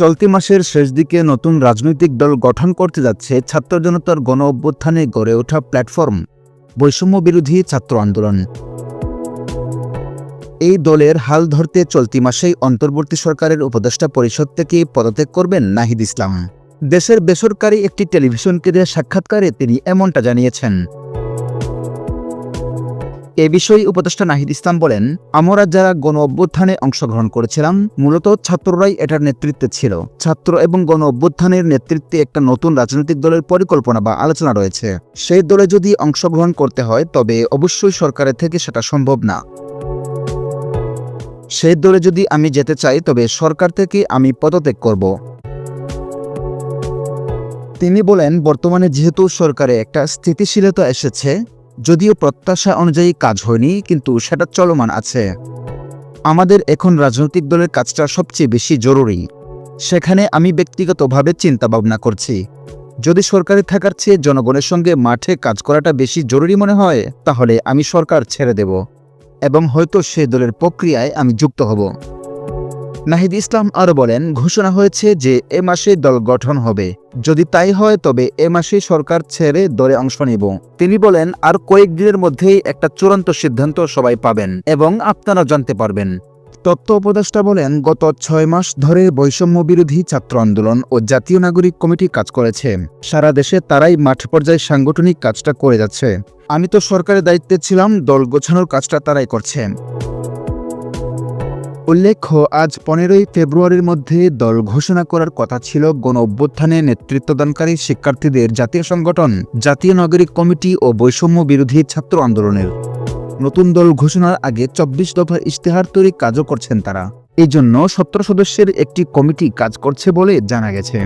চলতি মাসের শেষ দিকে নতুন রাজনৈতিক দল গঠন করতে যাচ্ছে ছাত্র জনতার গণ অভ্যুত্থানে গড়ে ওঠা প্ল্যাটফর্ম, বৈষম্য বিরোধী ছাত্র আন্দোলন। এই দলের হাল ধরতে চলতি মাসেই অন্তর্বর্তী সরকারের উপদেষ্টা পরিষদ থেকে পদত্যাগ করবেন নাহিদ ইসলাম। দেশের বেসরকারি একটি টেলিভিশনকে দেওয়া সাক্ষাৎকারে তিনি এমনটা জানিয়েছেন। এ বিষয়ে উপদেষ্টা নাহিদ ইসলাম বলেন, আমরা যারা গণ অভ্যুত্থানে অংশগ্রহণ করেছিলাম, মূলত ছাত্ররাই এটার নেতৃত্বে ছিল। ছাত্র এবং গণ অভ্যুত্থানের নেতৃত্বে একটা নতুন রাজনৈতিক দলের পরিকল্পনা বা আলোচনা রয়েছে। সেই দলে যদি অংশগ্রহণ করতে হয়, তবে অবশ্যই সরকারের থেকে সেটা সম্ভব না। সেই দলে যদি আমি যেতে চাই, তবে সরকার থেকে আমি পদত্যাগ করব। তিনি বলেন, বর্তমানে যেহেতু সরকারে একটা স্থিতিশীলতা এসেছে যদিও প্রত্যাশা অনুযায়ী কাজ হয়নি, কিন্তু সেটা চলমান আছে। আমাদের এখন রাজনৈতিক দলের কাজটা সবচেয়ে বেশি জরুরি। সেখানে আমি ব্যক্তিগতভাবে চিন্তা ভাবনা করছি। যদি সরকারে থাকার চেয়ে জনগণের সঙ্গে মাঠে কাজ করাটা বেশি জরুরি মনে হয়, তাহলে আমি সরকার ছেড়ে দেব। এবং হয়তো সে দলের প্রক্রিয়ায় আমি যুক্ত হব। নাহিদ ইসলাম আরও বলেন, ঘোষণা হয়েছে যে এ মাসে দল গঠন হবে। যদি তাই হয়, তবে এ মাসে সরকার ছেড়ে দলে অংশ নিব। তিনি বলেন, আর কয়েকদিনের মধ্যেই একটা চূড়ান্ত সিদ্ধান্ত সবাই পাবেন এবং আপনারা জানতে পারবেন। তথ্য উপদেষ্টা বলেন, গত ছয় মাস ধরে বৈষম্য বিরোধী ছাত্র আন্দোলন ও জাতীয় নাগরিক কমিটি কাজ করেছে। সারা দেশে তারাই মাঠ পর্যায়ে সাংগঠনিক কাজটা করে যাচ্ছে। আমি তো সরকারের দায়িত্বে ছিলাম, দল গোছানোর কাজটা তারাই করছে। উল্লেখ্য, আজ পনেরোই ফেব্রুয়ারির মধ্যে দল ঘোষণা করার কথা ছিল গণ অভ্যুত্থানে নেতৃত্বদানকারী শিক্ষার্থীদের জাতীয় সংগঠন, জাতীয় নাগরিক কমিটি ও বৈষম্য বিরোধী ছাত্র আন্দোলনের। নতুন দল ঘোষণার আগে চব্বিশ দফার ইশতেহার তৈরি কাজও করছেন তারা। এই জন্য সতেরো সদস্যের একটি কমিটি কাজ করছে বলে জানা গেছে।